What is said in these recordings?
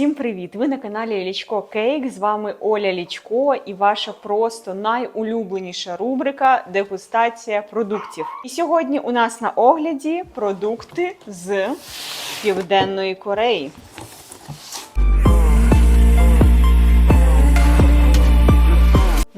Всім привіт! Ви на каналі Лічко Кейк. З вами Оля Лічко і ваша просто найулюбленіша рубрика дегустація продуктів. І сьогодні у нас на огляді продукти з Південної Кореї.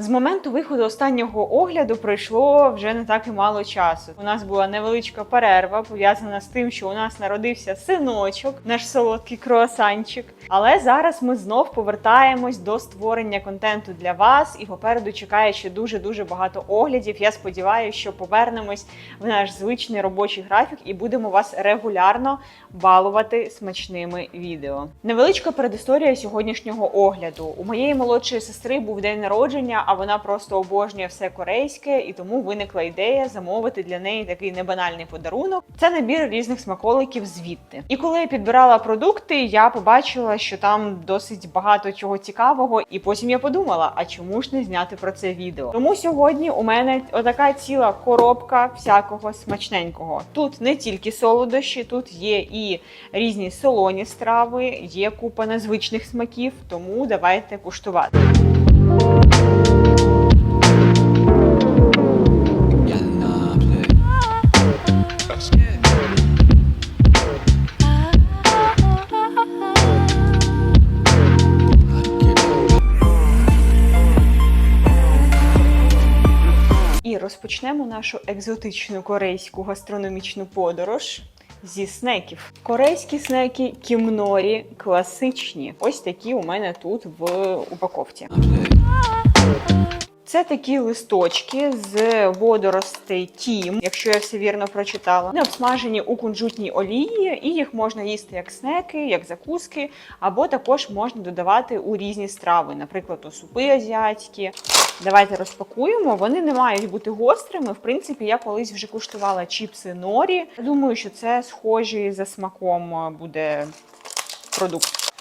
З моменту виходу останнього огляду пройшло вже не так і мало часу. У нас була невеличка перерва, пов'язана з тим, що у нас народився синочок, наш солодкий круасанчик. Але зараз ми знов повертаємось до створення контенту для вас, і попереду чекає ще дуже дуже багато оглядів. Я сподіваюся, що повернемось в наш звичний робочий графік і будемо вас регулярно балувати смачними відео. Невеличка передісторія сьогоднішнього огляду. У моєї молодшої сестри був день народження, а вона просто обожнює все корейське, і тому виникла ідея замовити для неї такий небанальний подарунок. Це набір різних смаколиків звідти. І коли я підбирала продукти, я побачила, що там досить багато чого цікавого, і потім я подумала: а чому ж не зняти про це відео? Тому сьогодні у мене отака ціла коробка всякого смачненького. Тут не тільки солодощі, тут є і різні солоні страви, є купа незвичних смаків, тому давайте куштувати. Нашу екзотичну корейську гастрономічну подорож. Зі снеків. Корейські снеки кімнорі класичні. Ось такі у мене тут в упаковці. Це такі листочки з водоростей тім, якщо я все вірно прочитала. Вони обсмажені у кунжутній олії, і їх можна їсти як снеки, як закуски, або також можна додавати у різні страви, наприклад, у супи азіатські. Давайте розпакуємо. Вони не мають бути гострими. В принципі, я колись вже куштувала чіпси норі. Думаю, що це схожий за смаком буде продукт.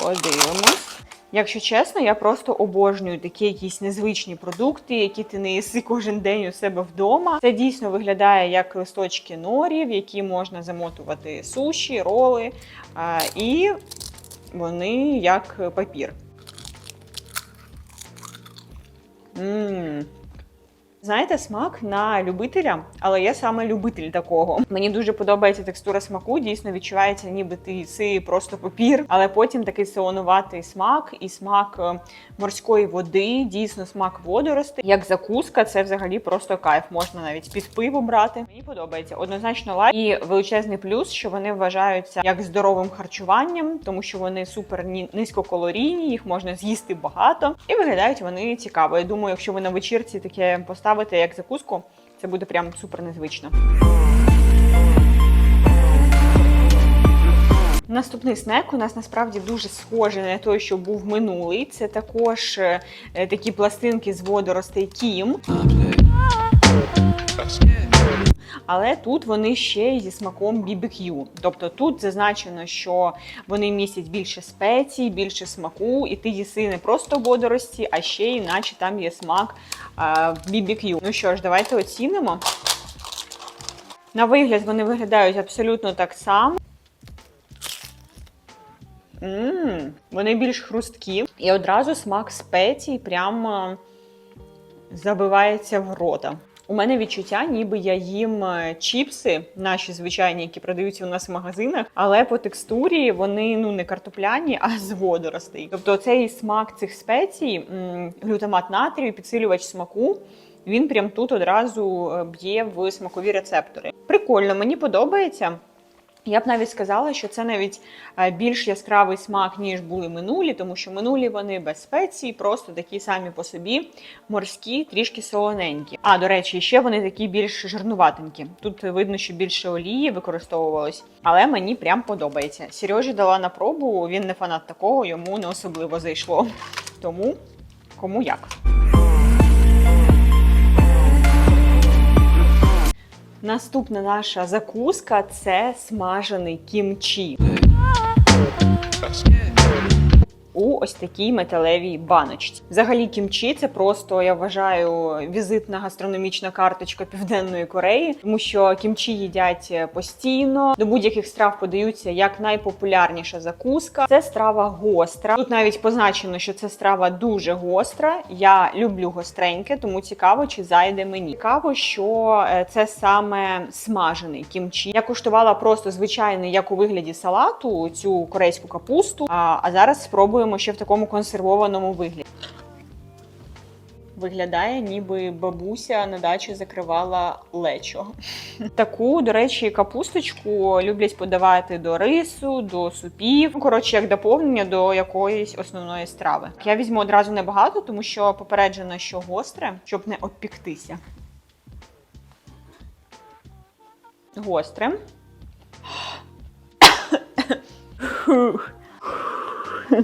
Подивимось. Якщо чесно, я просто обожнюю такі якісь незвичні продукти, які ти не їси кожен день у себе вдома. Це дійсно виглядає як листочки норів, які можна замотувати суші, роли, і вони як папір. Знаєте, смак на любителя, але я саме любитель такого. Мені дуже подобається текстура смаку. Дійсно відчувається, ніби ти їси просто папір, але потім такий солонуватий смак і смак е, морської води, дійсно смак водоростей. Як закуска, це взагалі просто кайф. Можна навіть під пиво брати. Мені подобається однозначно лайк. І величезний плюс, що вони вважаються як здоровим харчуванням, тому що вони супер ні- низькокалорійні, їх можна з'їсти багато, і виглядають вони цікаво. Я думаю, якщо ви на вечірці таке поставите як закуску, це буде прям супер незвично. Наступний снек у нас насправді дуже схожий на той, що був минулий. Це також е, такі пластинки з водоростей кім. Але тут вони ще й зі смаком BBQ. Тобто тут зазначено, що вони містять більше спецій, більше смаку, і ти їси не просто водорості, а ще й наче там є смак BBQ. Ну що ж, давайте оцінимо. На вигляд вони виглядають абсолютно так само. Мм, вони більш хрусткі. І одразу смак спецій прямо забивається в рота. У мене відчуття, ніби я їм е, чіпси, наші звичайні, які продаються у нас в магазинах, але по текстурі вони ну не картопляні, а з водоростей. Тобто цей смак цих спецій, глютамат натрію, підсилювач смаку. Він прям тут одразу е, б'є в смакові рецептори. Прикольно, мені подобається. Я б навіть сказала, що це навіть е, більш яскравий смак, ніж були минулі, тому що минулі вони без спецій, просто такі самі по собі, морські, трішки солоненькі. А до речі, ще вони такі більш жирнуватенькі. Тут видно, що більше олії використовувалось, але мені прям подобається. Сережі дала на пробу, він не фанат такого, йому не особливо зайшло. Тому кому як. Наступна наша закуска це смажений кімчі. Ось такій металевій баночці. Взагалі, кімчі це просто я вважаю візитна гастрономічна карточка Південної Кореї, тому що кімчі їдять постійно. До будь-яких страв подаються як найпопулярніша закуска. Це страва гостра. Тут навіть позначено, що це страва дуже гостра. Я люблю гостреньке, тому цікаво, чи зайде мені. Цікаво, що е, це саме смажений кімчі. Я куштувала просто звичайний, як у вигляді салату, цю корейську капусту. А зараз спробуємо ще в такому консервованому вигляді. Виглядає, ніби бабуся на дачі закривала лечо. Таку, до речі, капусточку люблять подавати до рису, до супів. Ну, коротше, як доповнення до якоїсь основної страви. Я візьму одразу небагато, тому що попереджено, що гостре, щоб не обпіктися. Гостре. Фух.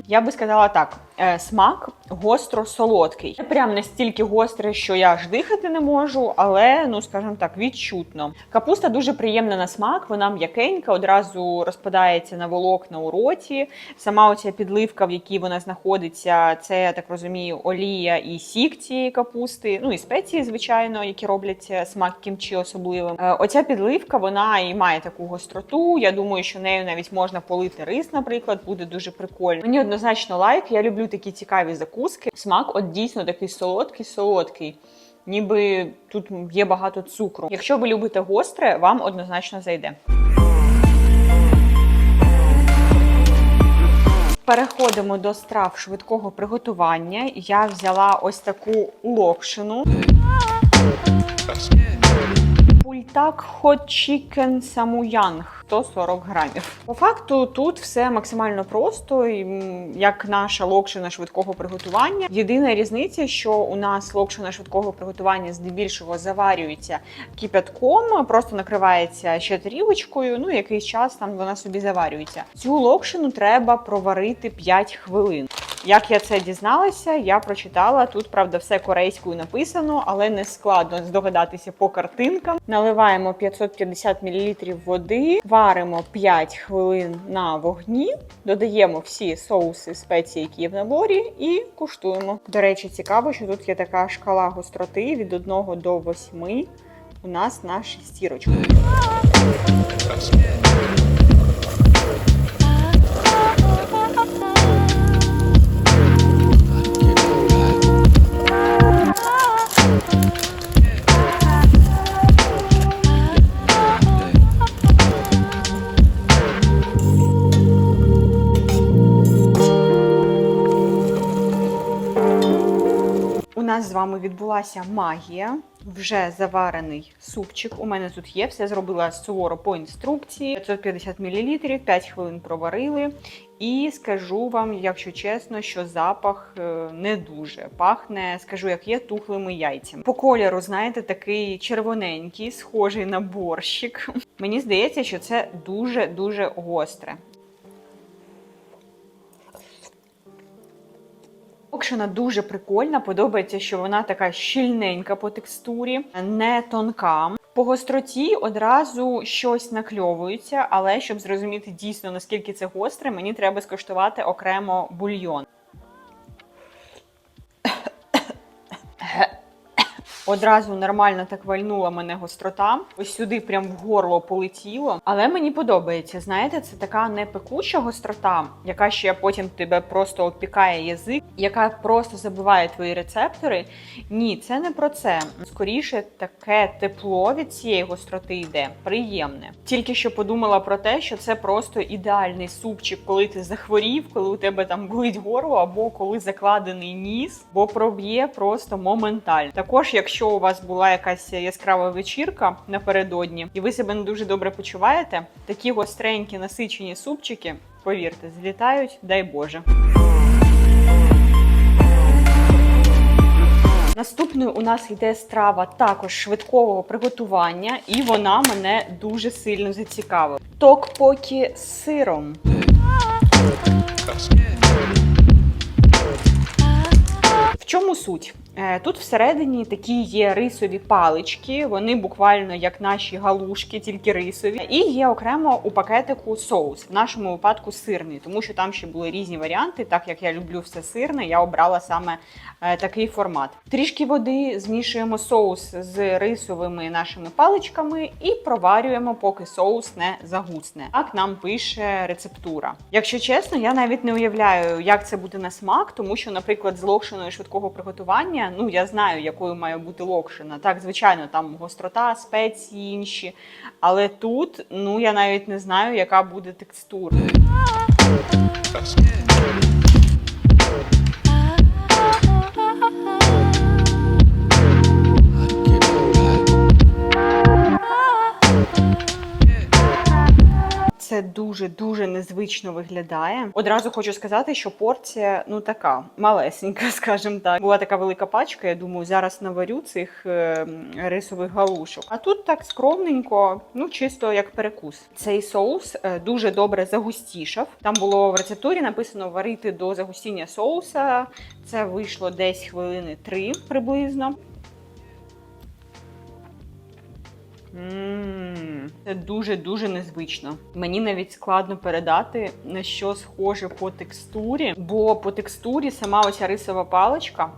Я би сказала так: смак гостро-солодкий. Не прям настільки гострий, що я аж дихати не можу, але ну скажімо так, відчутно. Капуста дуже приємна на смак, вона м'якенька, одразу розпадається на волокна у роті. Сама оця підливка, в якій вона знаходиться, це я так розумію, олія і сік цієї капусти. Ну і спеції, звичайно, які роблять е, смак кімчі особливим. Е, Оця підливка, вона і має таку гостроту. Я думаю, що нею навіть можна полити рис, наприклад, буде дуже прикольно. Мені однозначно лайк. Я люблю такі цікаві закуски. Смак от дійсно такий солодкий, солодкий. Ніби тут є багато цукру. Якщо ви любите гостре, вам однозначно зайде. Переходимо до страв швидкого приготування. Я взяла ось таку локшину. Пультак Hot Chicken Samuyang 140 грамів. По факту тут все максимально просто, як наша локшина швидкого приготування. Єдина різниця, що у нас локшина швидкого приготування здебільшого заварюється кипятком, просто накривається ще тарілочкою. Ну якийсь час там вона собі заварюється. Цю локшину треба проварити 5 хвилин. Як я це дізналася, я прочитала тут, правда, все корейською написано, але не складно здогадатися по картинкам. Наливаємо 550 мл води, варимо 5 хвилин на вогні, додаємо всі соуси, спеції, які є в наборі, і куштуємо. До речі, цікаво, що тут є така шкала гостроти від 1 до 8. У нас на шестірочку. Нас з вами відбулася магія. Вже заварений супчик. У мене тут є. Все зробила суворо по інструкції. 550 мл, 5 хвилин проварили. І скажу вам, якщо чесно, що запах е, не дуже пахне, скажу, як є тухлими яйцями. По кольору, знаєте, такий червоненький, схожий на борщик. Мені здається, що це дуже дуже гостре. Локшина дуже прикольна. Подобається, що вона така щільненька по текстурі, не тонка. По гостроті одразу щось накльовується, але щоб зрозуміти дійсно наскільки це гостре, мені треба скуштувати окремо бульйон. Одразу нормально так вальнула мене гострота. Ось сюди прям в горло полетіло. Але мені подобається. Знаєте, це така не пекуча гострота, яка ще потім тебе просто обпікає язик, яка просто забиває твої рецептори. Ні, це не про це. Скоріше, таке тепло від цієї гостроти йде, приємне. Тільки що подумала про те, що це просто ідеальний супчик, коли ти захворів, коли у тебе там болить горло, або коли закладений ніс, бо проб'є просто моментально. Також, якщо у вас була якась яскрава вечірка напередодні, і ви себе не дуже добре почуваєте, такі гостренькі насичені супчики, повірте, злітають, дай Боже. Наступною у нас йде страва також швидкого приготування, і вона мене дуже сильно зацікавила. Токпокі з сиром. В чому суть? Е, Тут всередині такі є рисові палички, вони буквально як наші галушки, тільки рисові. І є окремо у пакетику соус, в нашому випадку сирний, тому що там ще були різні варіанти. Так як я люблю все сирне, я обрала саме е, такий формат. Трішки води змішуємо соус з рисовими нашими паличками і проварюємо, поки соус не загусне. Так нам пише рецептура. Якщо чесно, я навіть не уявляю, як це буде на смак, тому що, наприклад, з локшиною швидкого приготування, ну я знаю, якою має бути локшина. Так, звичайно, там гострота, спеції інші. Але тут, ну я навіть не знаю, яка буде текстура. Це дуже дуже незвично виглядає. Одразу хочу сказати, що порція ну така малесенька, скажімо так. Була така велика пачка. Я думаю, зараз наварю цих е, рисових галушок. А тут так скромненько, ну чисто як перекус. Цей соус е, дуже добре загустішав. Там було в рецептурі написано варити до загустіння соуса. Це вийшло десь хвилини три приблизно. Мм, Це дуже-дуже незвично. Мені навіть складно передати, на що схоже по текстурі, бо по текстурі сама оця рисова паличка,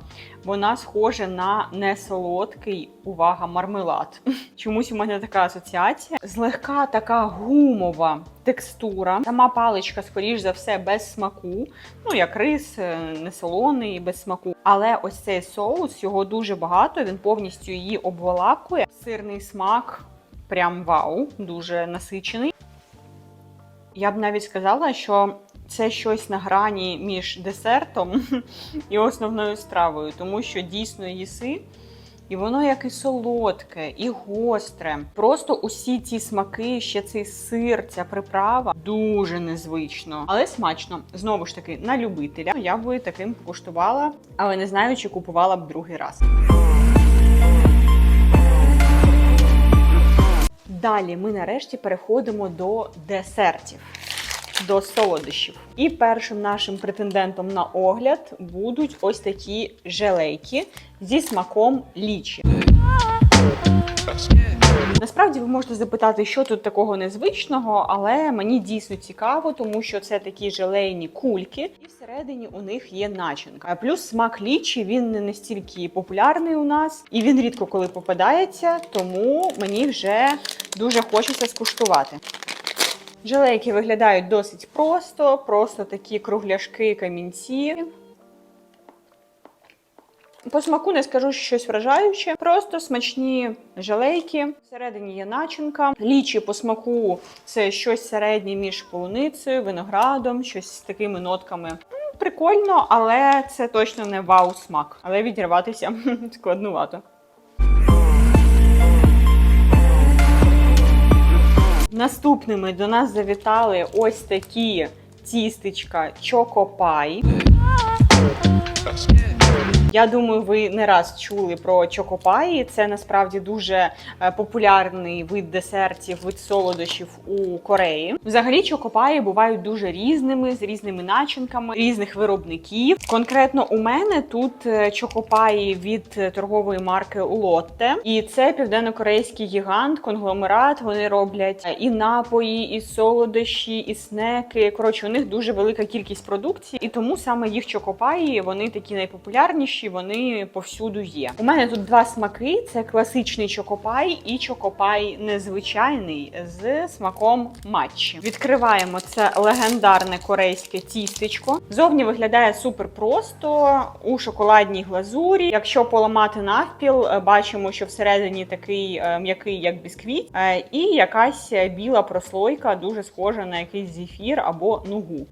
вона схожа на несолодкий, увага, мармелад. Чомусь у мене така асоціація. Злегка така гумова текстура. Сама паличка, скоріш за все, без смаку. Ну, як рис, е, несолоний, без смаку. Але ось цей соус, його дуже багато, він повністю її обволакує. Сирний смак прям вау, дуже насичений. Я б навіть сказала, що це щось на грані між десертом і основною стравою, тому що дійсно їси. І воно як і солодке, і гостре. Просто усі ці смаки, ще цей сир, ця приправа дуже незвично, але смачно. Знову ж таки, на любителя я би таким куштувала, але не знаю, чи купувала б другий раз. Далі ми нарешті переходимо до десертів, до солодощів. І першим нашим претендентом на огляд будуть ось такі желейки зі смаком лічі. Насправді ви можете запитати, що тут такого незвичного, але мені дійсно цікаво, тому що це такі желейні кульки, і всередині у них є начинка. Плюс смак лічі він не настільки популярний у нас, і він рідко коли попадається, тому мені вже дуже хочеться скуштувати. Желейки виглядають досить просто, просто такі кругляшки, камінці. По смаку не скажу що щось вражаюче, просто смачні желейки. Всередині є начинка. Лічі по смаку це щось середнє між полуницею, виноградом, щось з такими нотками. М, Прикольно, але це точно не вау смак. Але відірватися складнувато. Наступними до нас завітали ось такі тістечка Чокопай. Я думаю, ви не раз чули про чокопаї. Це насправді дуже е, популярний вид десертів, вид солодощів у Кореї. Взагалі, чокопаї бувають дуже різними, з різними начинками різних виробників. Конкретно у мене тут е, чокопаї від е, торгової марки Лотте, і це південно-корейський гігант, конгломерат. Вони роблять і напої, і солодощі, і снеки. Коротше, у них дуже велика кількість продукції, і тому саме їх чокопаї вони такі найпопулярніші. Вони повсюду є. У мене тут два смаки: це класичний чокопай і чокопай незвичайний з смаком матчі. Відкриваємо це легендарне корейське тістечко. Зовні виглядає супер просто у шоколадній глазурі. Якщо поламати навпіл, е, бачимо, що всередині такий е, м'який, як бісквіт, е, і якась біла прослойка, дуже схожа на якийсь зефір або нугу.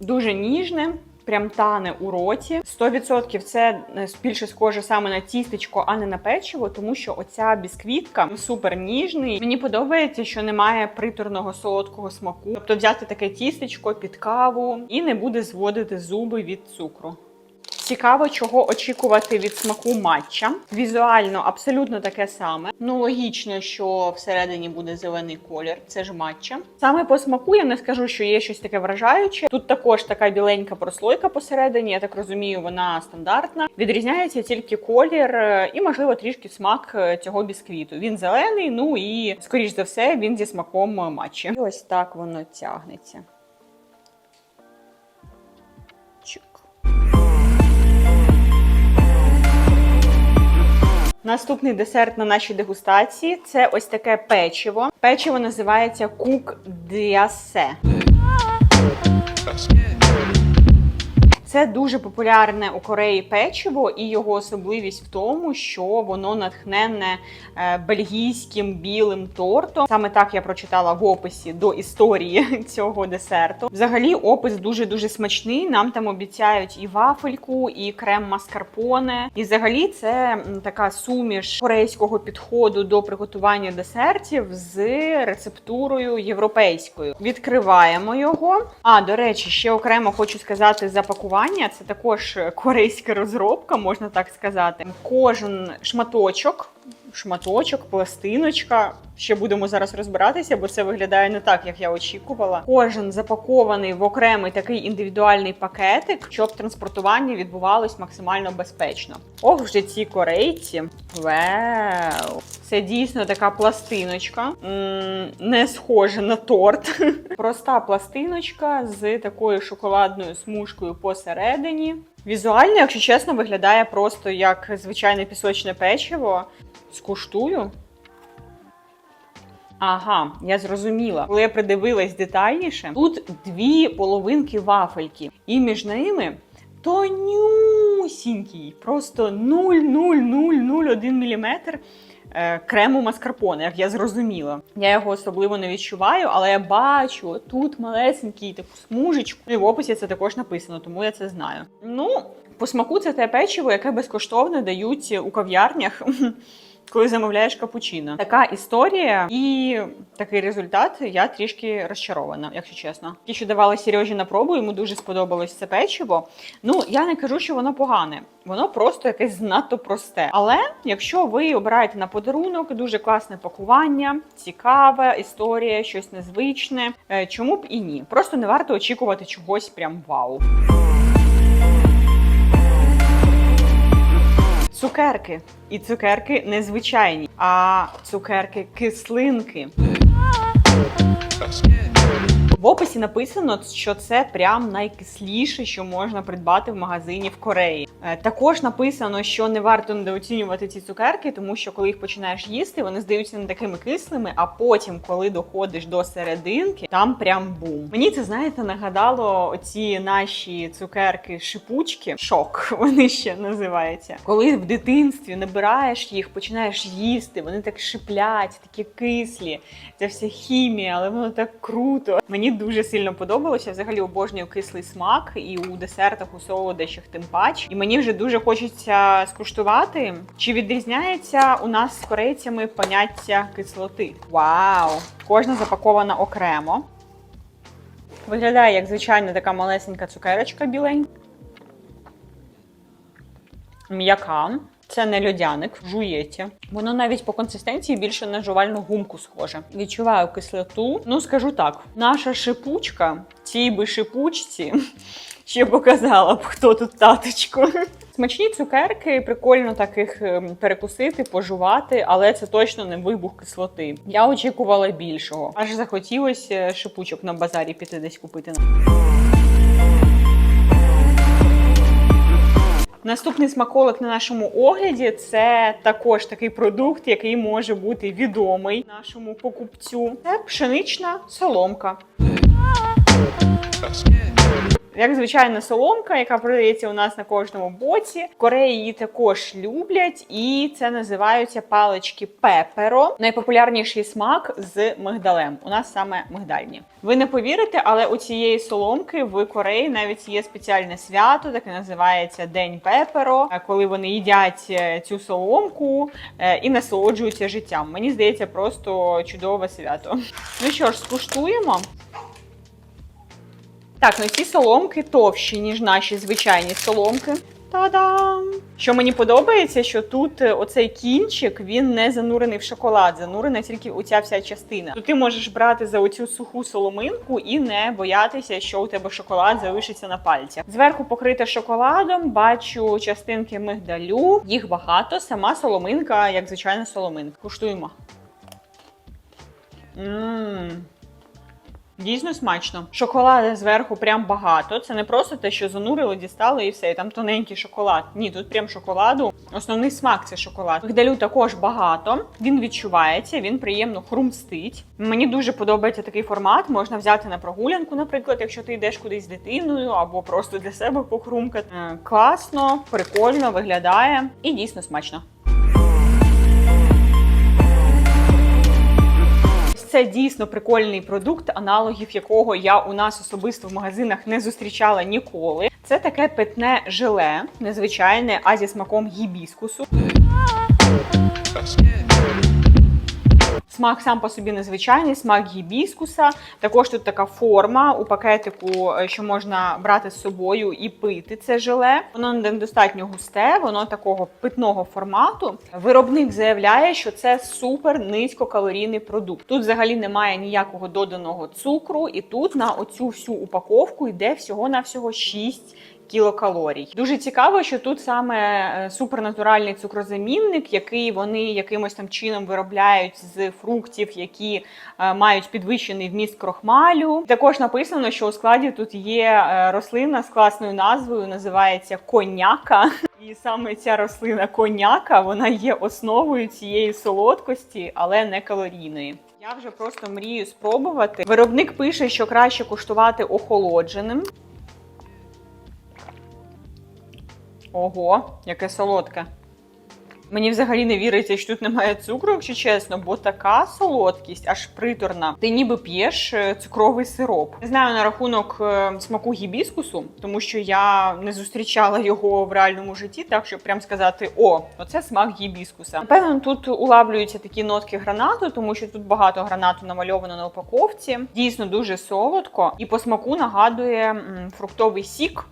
Дуже ніжне. Прям тане у роті. 100% це е, більше схоже саме на тістечко, а не на печиво, тому що оця бісквітка супер ніжний. Мені подобається, що немає приторного солодкого смаку. Тобто взяти таке тістечко під каву і не буде зводити зуби від цукру. Цікаво, чого очікувати від смаку матча. Візуально абсолютно таке саме. Ну логічно, що всередині буде зелений колір. Це ж матча. Саме по смаку я не скажу, що є щось таке вражаюче. Тут також така біленька прослойка посередині. Я так розумію, вона стандартна. Відрізняється тільки колір е, і, можливо, трішки смак е, цього бісквіту. Він зелений, ну і скоріш за все, він зі смаком матчі. І ось так воно тягнеться. Наступний десерт на нашій дегустації це ось таке печиво. Печиво називається кук діасе. Це дуже популярне у Кореї печиво, і його особливість в тому, що воно натхненне е, бельгійським білим тортом. Саме так я прочитала в описі до історії цього десерту. Взагалі, опис дуже дуже смачний. Нам там обіцяють і вафельку, і крем маскарпоне. І взагалі це така суміш корейського підходу до приготування десертів з рецептурою європейською. Відкриваємо його. А до речі, ще окремо хочу сказати за пакування. Це також корейська розробка, можна так сказати. Кожен шматочок. Шматочок, пластиночка. Ще будемо зараз розбиратися, бо це виглядає не так, як я очікувала. Кожен запакований в окремий такий індивідуальний пакетик, щоб транспортування відбувалось максимально безпечно. Ох, вже ці корейці. Вау! Це дійсно така пластиночка, не схожа на торт. Проста пластиночка з такою шоколадною смужкою посередині. Візуально, якщо чесно, виглядає просто як звичайне пісочне печиво. Скуштую. Ага, я зрозуміла. Коли я придивилась детальніше, тут дві половинки вафельки, і між ними тонюсінький, просто 0,0001 мм е, крему маскарпоне, як я зрозуміла. Я його особливо не відчуваю, але я бачу тут малесенький таку смужечку. І в описі це також написано, тому я це знаю. Ну, по смаку це те печиво, яке безкоштовно дають у кав'ярнях. Коли замовляєш капучино. Така історія і такий результат. Я трішки розчарована, якщо чесно. Ті, що давали Сережі на пробу, йому дуже сподобалось це печиво. Ну я не кажу, що воно погане, воно просто якесь занадто просте. Але якщо ви обираєте на подарунок, дуже класне пакування, цікава історія, щось незвичне. е, Чому б і ні? Просто не варто очікувати чогось прям вау. Цукерки. І цукерки незвичайні, а цукерки кислинки. В описі написано, що це прям найкисліше, що можна придбати в магазині в Кореї. Е, Також написано, що не варто недооцінювати ці цукерки, тому що коли їх починаєш їсти, вони здаються не такими кислими, а потім, коли доходиш до серединки, там прям бум. Мені це знаєте нагадало оці наші цукерки шипучки. Шок вони ще називаються. Коли в дитинстві набираєш їх, починаєш їсти, вони так шиплять, такі кислі. Це вся хімія, але воно так круто. Мені дуже сильно подобалося. Взагалі обожнюю кислий смак і у десертах, у солодощах тим пач. І мені вже дуже хочеться скуштувати, чи відрізняється у нас з корейцями поняття кислоти. Вау! Кожна запакована окремо. Виглядає як звичайна така малесенька цукерочка біленька. М'яка. Це не льодяник, жується. Воно навіть по консистенції більше на жувальну гумку схоже. Відчуваю кислоту. Ну, скажу так: наша шипучка, цій би шипучці ще показала б, хто тут таточку. Смачні цукерки, прикольно таких ем, перекусити, пожувати, але це точно не вибух кислоти. Я очікувала більшого. Аж захотілося шипучок на базарі піти десь купити. Наступний смаколик на нашому огляді це також такий продукт, який може бути відомий нашому покупцю. Це пшенична соломка. Як звичайна соломка, яка продається у нас на кожному боці. В Кореї її також люблять, і це називаються палички пеперо. Найпопулярніший смак з мигдалем. У нас саме мигдальні. Ви не повірите, але у цієї соломки в Кореї навіть є спеціальне свято, таке називається День пеперо, е, коли вони їдять е, цю соломку е, і насолоджуються життям. Мені здається, просто чудове свято. Ну що ж, скуштуємо. Так, ну ці соломки товщі, ніж наші звичайні соломки. Та-дам! Що мені подобається, що тут е, оцей кінчик він не занурений в шоколад, занурена тільки оця вся частина. То ти можеш брати за оцю суху соломинку і не боятися, що у тебе шоколад залишиться на пальцях. Зверху покрита шоколадом, бачу частинки мигдалю. Їх багато. Сама соломинка, як звичайна соломинка. Куштуємо. Ммм. Дійсно смачно. Шоколада зверху прям багато. Це не просто те, що занурили, дістали і все. І там тоненький шоколад. Ні, тут прям шоколаду. Основний смак це шоколад. Мигдалю також багато. Він відчувається, він приємно хрумстить. Мені дуже подобається такий формат. Можна взяти на прогулянку, наприклад, якщо ти йдеш кудись з дитиною, або просто для себе похрумкати. Е, Класно, прикольно виглядає і дійсно смачно. Це дійсно прикольний продукт, аналогів якого я у нас особисто в магазинах не зустрічала ніколи. Це таке питне желе, незвичайне, а зі смаком гібіскусу. Смак сам по собі незвичайний, смак гібіскуса. Також тут така форма у пакетику, е, що можна брати з собою і пити це желе. Воно недостатньо густе, воно такого питного формату. Виробник заявляє, що це супер низькокалорійний продукт. Тут взагалі немає ніякого доданого цукру, і тут на оцю всю упаковку йде всього на всього 6 кілокалорій. Дуже цікаво, що тут саме е, супернатуральний цукрозамінник, який вони якимось там чином виробляють з фруктів, які е, мають підвищений вміст крохмалю. Також написано, що у складі тут є е, рослина з класною назвою, називається коняка. І саме ця рослина коняка вона є основою цієї солодкості, але не калорійної. Я вже просто мрію спробувати. Виробник пише, що краще куштувати охолодженим. Ого, яке солодке. Мені взагалі не віриться, що тут немає цукру, якщо чесно, бо така солодкість, аж приторна. Ти ніби п'єш е, цукровий сироп. Не знаю на рахунок е, смаку гібіскусу, тому що я не зустрічала його в реальному житті, так щоб прям сказати: о, оце смак гібіскуса. Напевно, тут улавлюються такі нотки гранату, тому що тут багато гранату намальовано на упаковці. Дійсно дуже солодко, і по смаку нагадує фруктовий сік.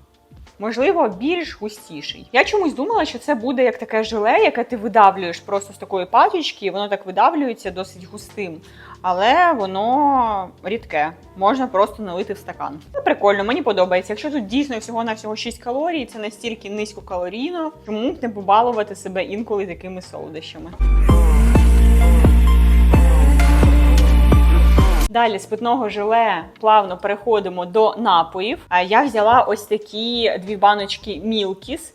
Можливо, більш густіший. Я чомусь думала, що це буде як таке желе, яке ти видавлюєш просто з такої пачечки, воно так видавлюється досить густим. Але воно рідке, можна просто налити в стакан. Ну, прикольно, мені подобається. Якщо тут дійсно всього на всього 6 калорій, це настільки низькокалорійно, чому б не побалувати себе інколи такими солодощами. Далі з питного желе плавно переходимо до напоїв. А Я взяла ось такі дві баночки Мілкіс.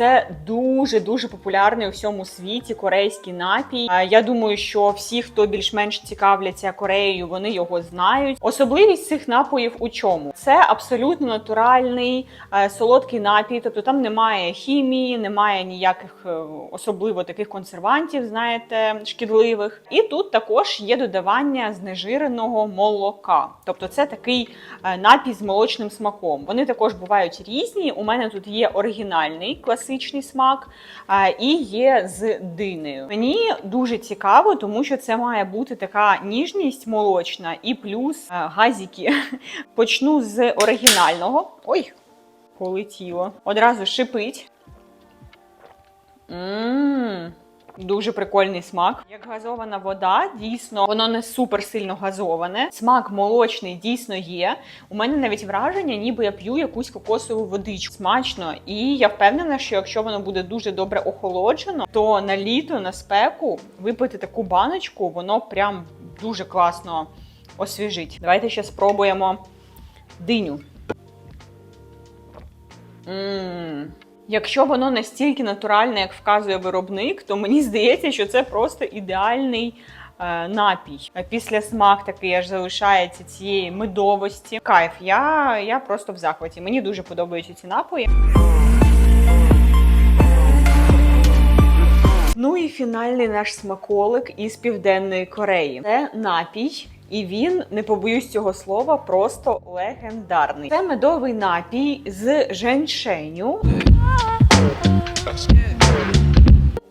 Це дуже дуже популярний у всьому світі корейський напій. Я думаю, що всі, хто більш-менш цікавляться Кореєю, вони його знають. Особливість цих напоїв у чому? Це абсолютно натуральний е, солодкий напій, тобто там немає хімії, немає ніяких е, особливо таких консервантів, знаєте, шкідливих. І тут також є додавання знежиреного молока. Тобто, це такий е, напій з молочним смаком. Вони також бувають різні. У мене тут є оригінальний класичний смак а, і є з динею. Мені дуже цікаво, тому що це має бути така ніжність молочна і плюс газіки. Почну з оригінального. Ой, полетіло. Одразу шипить. Ммм. Дуже прикольний смак. Як газована вода, дійсно, воно не супер сильно газоване. Смак молочний дійсно є. У мене навіть враження, ніби я п'ю якусь кокосову водичку. Смачно. І я впевнена, що якщо воно буде дуже добре охолоджено, то на літо, на спеку випити таку баночку, воно прям дуже класно освіжить. Давайте ще спробуємо диню. Ммм. Якщо воно настільки натуральне, як вказує виробник, то мені здається, що це просто ідеальний е, напій. Після смак такий аж залишається цієї медовості. Кайф, я, я просто в захваті. Мені дуже подобаються ці напої. Ну і фінальний наш смаколик із Південної Кореї. Це напій. І він, не побоюсь цього слова, просто легендарний. Це медовий напій з женьшеню.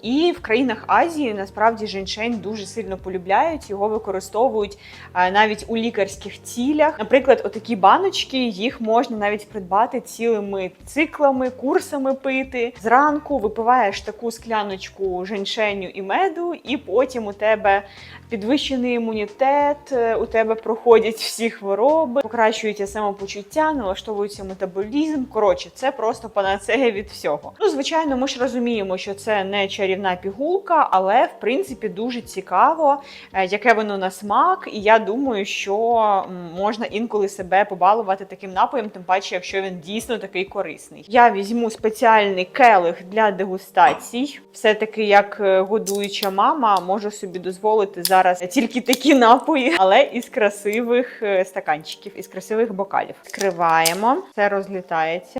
І в країнах Азії насправді женьшень дуже сильно полюбляють. Його використовують е, навіть у лікарських цілях. Наприклад, отакі баночки їх можна навіть придбати цілими циклами, курсами пити. Зранку випиваєш таку скляночку женьшеню і меду, і потім у тебе підвищений імунітет, е, у тебе проходять всі хвороби, покращується самопочуття, налаштовується метаболізм. Коротше, це просто панацея від всього. Ну, звичайно, ми ж розуміємо, що це не чарівна пігулка, але в принципі дуже цікаво, е, яке воно на смак. І я думаю, що можна інколи себе побалувати таким напоєм, тим паче, якщо він дійсно такий корисний. Я візьму спеціальний келих для дегустацій. Все таки, як е, годуюча мама, можу собі дозволити зараз тільки такі напої, але із красивих е, стаканчиків, із красивих бокалів. Відкриваємо, це розлітається.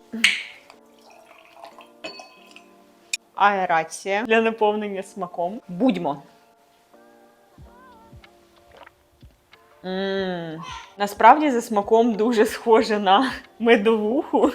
Аерація для наповнення смаком. Будьмо. М, Насправді за смаком дуже схоже на медовуху,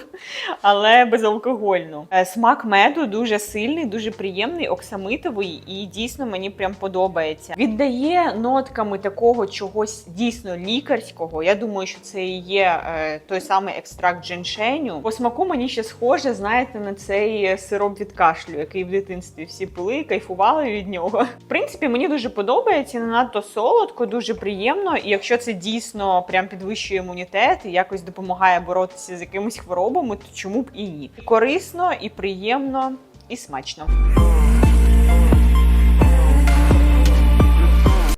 але безалкогольну. Е, Смак меду дуже сильний, дуже приємний, оксамитовий і дійсно мені прям подобається. Віддає нотками такого чогось дійсно лікарського. Я думаю, що це і є е, той самий екстракт дженшеню. По смаку мені ще схоже, знаєте, на цей сироп від кашлю, який в дитинстві всі пили, кайфували від нього. В принципі, мені дуже подобається, не надто солодко, дуже приємно. І якщо це дійсно прям підвищує імунітет і якось допомагає боротися з якимись хворобами, то чому б і ні? І корисно, і приємно, і смачно.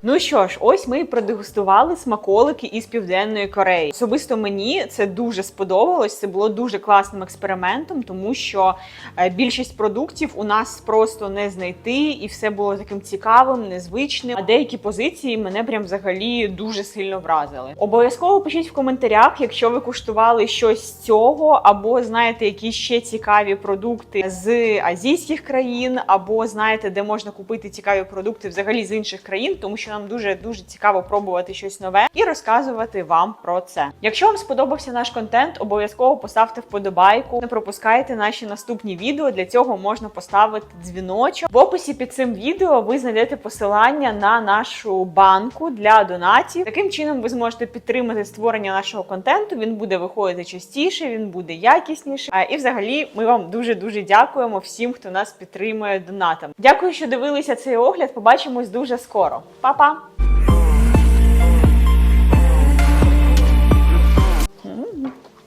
Ну що ж, ось ми продегустували смаколики із південної Кореї. Особисто мені це дуже сподобалось. Це було дуже класним експериментом, тому що е, більшість продуктів у нас просто не знайти, і все було таким цікавим, незвичним. А деякі позиції мене прям взагалі дуже сильно вразили. Обов'язково пишіть в коментарях, якщо ви куштували щось з цього, або знаєте якісь ще цікаві продукти з азійських країн, або знаєте, де можна купити цікаві продукти взагалі з інших країн, тому що нам дуже дуже цікаво пробувати щось нове і розказувати вам про це. Якщо вам сподобався наш контент, обов'язково поставте вподобайку. Не пропускайте наші наступні відео. Для цього можна поставити дзвіночок. В описі під цим відео ви знайдете посилання на нашу банку для донатів. Таким чином ви зможете підтримати створення нашого контенту. Він буде виходити частіше, він буде якісніше. А, І взагалі ми вам дуже дуже дякуємо всім, хто нас підтримує донатом. Дякую, що дивилися цей огляд. Побачимось дуже скоро. Па-па!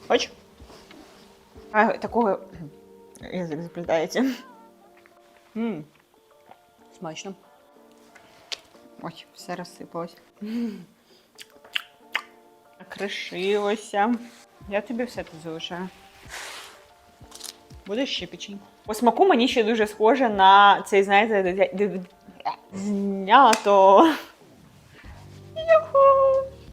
Хоч? А, такого язик заплітається. М, Смачно. Ой, все розсипалось. Кришилося. Я тобі все тут залишаю. Буде ще печень. По смаку мені ще дуже схоже на цей, знаєте, знято. Юху!